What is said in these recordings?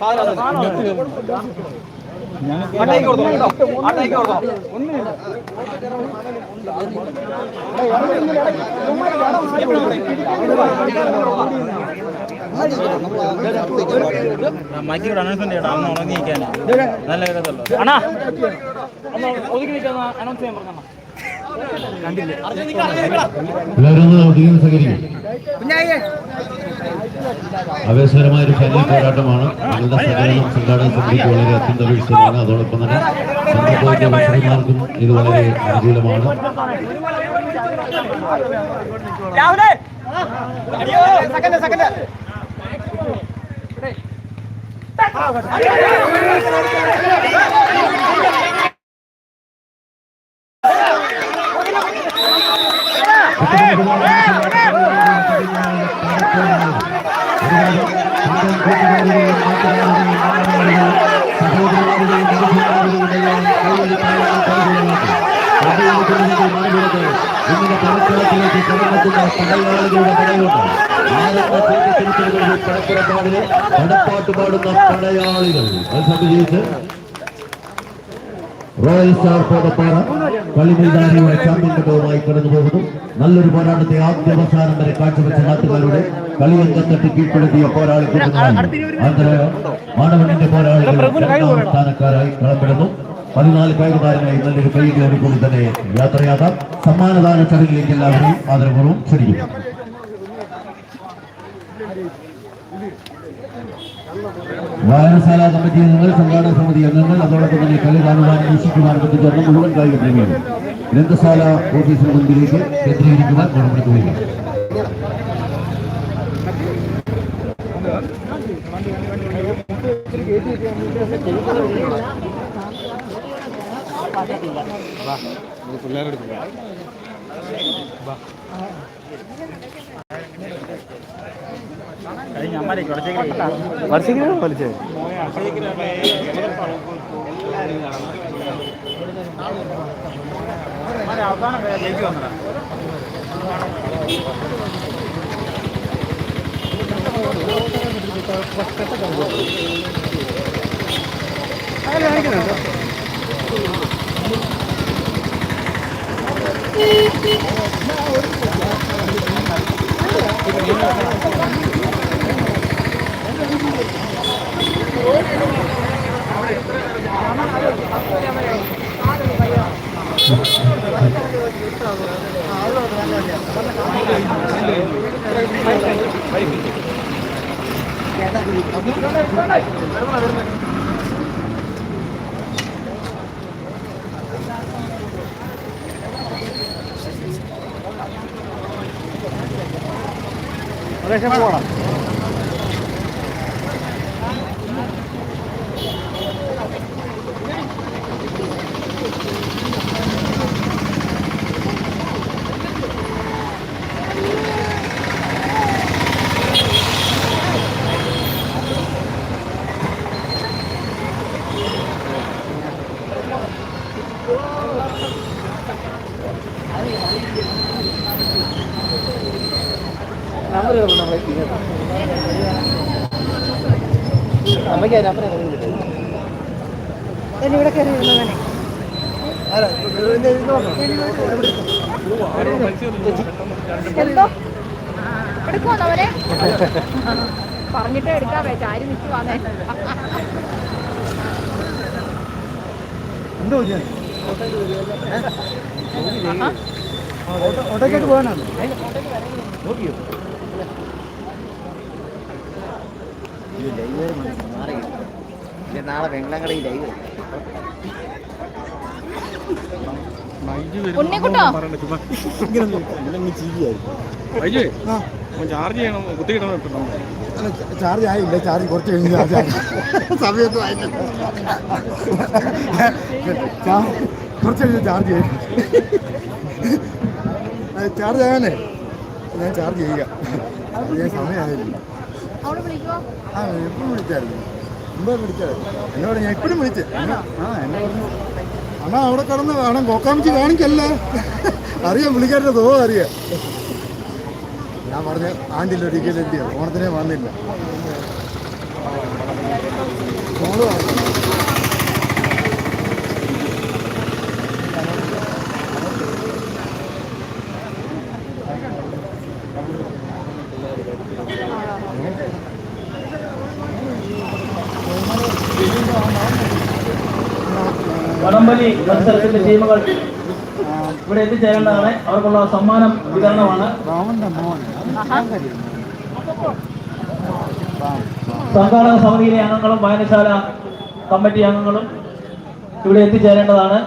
സാധനം മൈക്കിലൂടെ അനൗൺസ്മെന്റ് ചെയ്യണം അന്ന് ഉണങ്ങി നിൽക്കാനാ നല്ല കരുതല്ലോ അണ്ണാ ഒന്ന് ഒതുക്കി നിൽക്കാൻ അനൗൺസ് ചെയ്യാൻ പറഞ്ഞു എല്ലാവരും സഹകരിക്കും. ആവേശകരമായ ഒരു ഫൈനൽ പോരാട്ടമാണ്. ഞങ്ങളുടെ സഹകരണം സംഘാടക സമിതിക്ക് വളരെ അത്യന്താപേക്ഷിതമാണ്. അതോടൊപ്പം തന്നെ സംഘത്തിന്റെ മത്സരന്മാർക്കും ഇത് വളരെ അനുകൂലമാണ്. സെക്കൻഡ് സെക്കൻഡ് ഇങ്ങനെ പടപ്പാട്ട് പാടുന്ന പടയാളികൾ അത് സംബന്ധിച്ച് റോയൽ സ്റ്റാർ കോതപ്പാറ കളിമൈതാനിയുടെ ചാമ്പ്യൻ കടന്നു പോകുന്നു നല്ലൊരു പോരാട്ടത്തെ ആദ്യ അവസാനം വരെ കാഴ്ചവെച്ച നാട്ടുകാരുടെ കളിയംഗത്തട്ട് കീഴ്പ്പെടുത്തിയ പോരാളികൾ രണ്ടാം സ്ഥാനക്കാരായി കളപ്പെടുന്നു. പതിനാല് കായികതാരങ്ങളെ നല്ലൊരു കൈകളോട് കൂടി തന്നെ യാത്രയാകാം. സമ്മാനദാന ചടങ്ങിലേക്ക് എല്ലാവരെയും ആദരപൂർവം ക്ഷണിക്കും വായനശാല കമ്മിറ്റി അംഗങ്ങൾ സംഘാടക സമിതി അംഗങ്ങൾ അതോടൊപ്പം തന്നെ കളി കാണുവാൻ വീക്ഷിക്കുവാൻ എത്തിച്ചേർന്ന മുഴുവൻ കായിക പ്രേമികൾ ഗ്രന്ഥശാല ഓഫീസിന് മുൻപിലേക്ക് കേന്ദ്രീകരിക്കുവാൻ നടപടിക്കുകയാണ് കഴിഞ്ഞ അമ്മരെ കുറച്ചേക്ക് വർഷക്കിനാണ് വലിച്ചത് അവസാനം ജയിച്ചു വന്നതാ ഇവിടെ കയറി എന്തോ എടുക്കുമോ അവരെ പറഞ്ഞിട്ട് എടുക്കാൻ പറ്റും ആര് എന്തോ ഓട്ടോക്കായിട്ട് പോകാനാണ്? നാളെ വെള്ളങ്ങളി ലൈവ് ചാർജ് ചെയ്യണം ചാർജ് ആയില്ല ചാർജ് കുറച്ച് കഴിഞ്ഞ് ചാർജ് ആയി. സമയത്തും കുറച്ച് കഴിഞ്ഞ് ചാർജ് ചെയ്യും. ചാർജ് ആയാലേ ഞാൻ ചാർജ് ചെയ്യുക. ഞാൻ സമയമായില്ല? ആ എപ്പോഴും വിളിച്ചായിരുന്നു. മുമ്പേ വിളിച്ചത് എന്നോട് ഞാൻ ഇപ്പോഴും വിളിച്ച്. ആ എന്നെ പറഞ്ഞു. അണ്ണാ അവിടെ കിടന്ന് വേണം കോക്കാമിച്ച് കാണിക്കല്ലേ. അറിയാം വിളിക്കാരുടെ തോ അറിയാം. ഞാൻ പറഞ്ഞ ആണ്ടില്ല ഒരിക്കലും എന്തിയോ ഓണത്തിനെ വന്നില്ല. മോൾ. വടംവലി മത്സരത്തിന്റെ ടീമുകൾ ഇവിടെ എത്തിച്ചേരേണ്ടതാണ്. അവർക്കുള്ള സമ്മാനം വിതരണമാണ്. സംഘാടക സമിതിയിലെ അംഗങ്ങളും വായനശാല കമ്മിറ്റി അംഗങ്ങളും ഇവിടെ എത്തിച്ചേരേണ്ടതാണ്.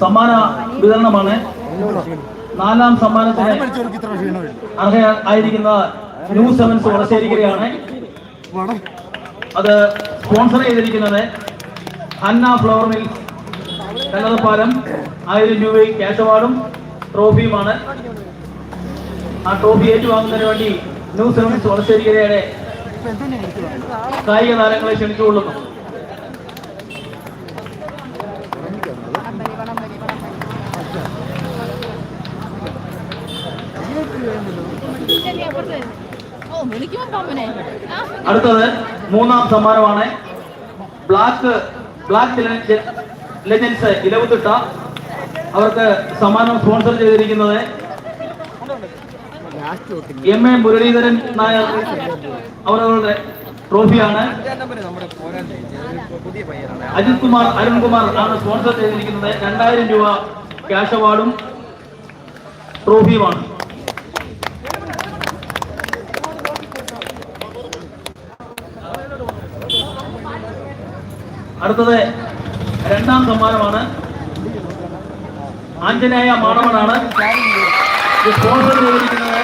സമ്മാന വിതരണമാണ്. നാലാം സമ്മാനത്തിന് അർഹയായിരിക്കുന്ന ന്യൂ സെവൻസ് വളശ്ശേരിക്കരയാണ് അത് സ്പോൺസർ ചെയ്തിരിക്കുന്നത് അന്ന ഫ്ലവർ മിൽ കല്ലറപ്പാലം ആയിരം രൂപയും ക്യാഷ് അവാർഡും ട്രോഫിയുമാണ്. ആ ട്രോഫി ഏറ്റുവാങ്ങുന്നതിന് വേണ്ടി ന്യൂ സെവൻസ് വളശ്ശേരിക്കരയുടെ കായിക താരങ്ങളെ ക്ഷണിച്ചുകൊള്ളുന്നു വടംവലി വടംവലി വടംവലി ഇതല്ലേ അപ്പുറത്ത് വരുന്നത്? ഓ വിളിക്കുമ്പോ പമ്മനെ ആ അടുത്തത് മൂന്നാം സമ്മാനമാണ്. ബ്ലാക്ക് ബ്ലാക്ക് ലെജൻസ് ഇലവുത്തിട്ട അവർക്ക് സമ്മാനം സ്പോൺസർ ചെയ്തിരിക്കുന്നത് എം എ മുരളീധരൻ നായർ അവരവരുടെ ട്രോഫിയാണ് അജിത് കുമാർ അരുൺകുമാർ ആണ് സ്പോൺസർ ചെയ്തിരിക്കുന്നത്. രണ്ടായിരം രൂപ ക്യാഷ് അവാർഡും ട്രോഫിയുമാണ് അടുത്തത് രണ്ടാം സമ്മാനമാണ്. ആഞ്ജനേയ മാണവനാണ് സ്പോൺസർ ചെയ്തിരിക്കുന്നത്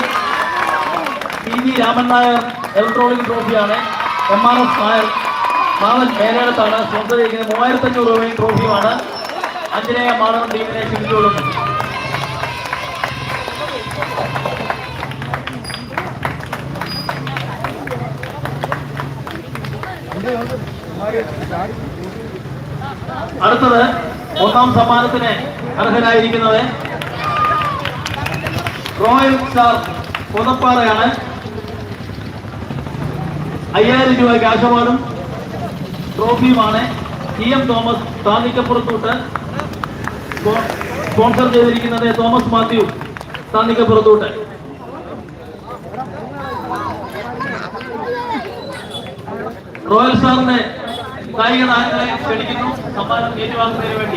P V Raman Nair electronic ട്രോഫിയാണ് M R S Nair മാവൻ മേലേടത്താണ് സ്പോൺസർ ചെയ്തിരിക്കുന്നത് മൂവായിരത്തി അഞ്ഞൂറ് രൂപയും ട്രോഫിയുമാണ് ആഞ്ജനേയ മാണവൻ ടീമിനെ ക്ഷണിച്ചുകൊള്ളുന്നു. അടുത്തത് ഒന്നാം സമ്മാനത്തിന് അർഹനായിരിക്കുന്നത് റോയൽ സ്റ്റാർ പുതപ്പാറയാണ് അയ്യായിരം രൂപ ക്യാഷ് അവാർഡും ട്രോഫിയുമാണ്. ടി എം തോമസ് താന്നിക്കപ്പുറത്തോട്ട് സ്പോൺസർ ചെയ്തിരിക്കുന്നത് തോമസ് മാത്യു താന്നിക്കപ്പുറത്തോട്ട്. റോയൽ സ്റ്റാറിന്റെ കായിക താരങ്ങളെ ക്ഷണിക്കുന്നു. സമ്മാനം ഏറ്റുവാങ്ങുന്നതിന് വേണ്ടി.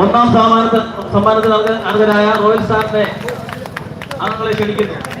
ഒന്നാം സമ്മാനത്തിൽ സമ്മാനത്തിൽ അർഹ- അർഹരായ റോയൽ സ്റ്റാറിന്റെ അംഗങ്ങളെ ക്ഷണിക്കുന്നു.